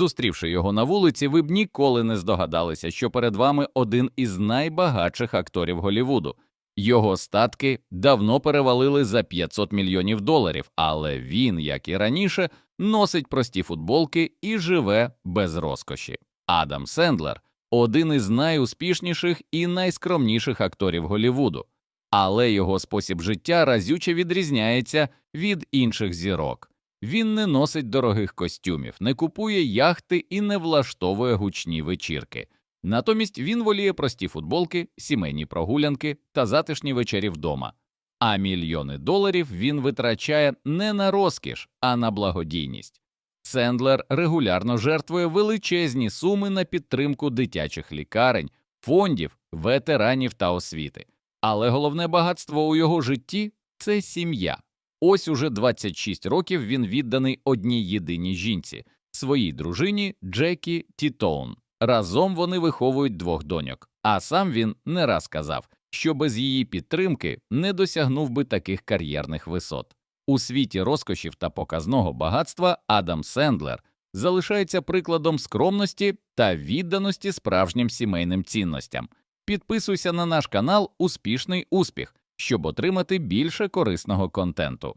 Зустрівши його на вулиці, ви б ніколи не здогадалися, що перед вами один із найбагатших акторів Голівуду. Його статки давно перевалили за 500 мільйонів доларів, але він, як і раніше, носить прості футболки і живе без розкоші. Адам Сендлер один із найуспішніших і найскромніших акторів Голівуду, але його спосіб життя разюче відрізняється від інших зірок. Він не носить дорогих костюмів, не купує яхти і не влаштовує гучні вечірки. Натомість він воліє прості футболки, сімейні прогулянки та затишні вечері вдома. А мільйони доларів він витрачає не на розкіш, а на благодійність. Сендлер регулярно жертвує величезні суми на підтримку дитячих лікарень, фондів, ветеранів та освіти. Але головне багатство у його житті це сім'я. Ось уже 26 років він відданий одній єдиній жінці своїй дружині Джекі Тітоун. Разом вони виховують двох доньок. А сам він не раз казав, що без її підтримки не досягнув би таких кар'єрних висот. У світі розкошів та показного багатства Адам Сендлер залишається прикладом скромності та відданості справжнім сімейним цінностям. Підписуйся на наш канал Успішний успіх, щоб отримати більше корисного контенту.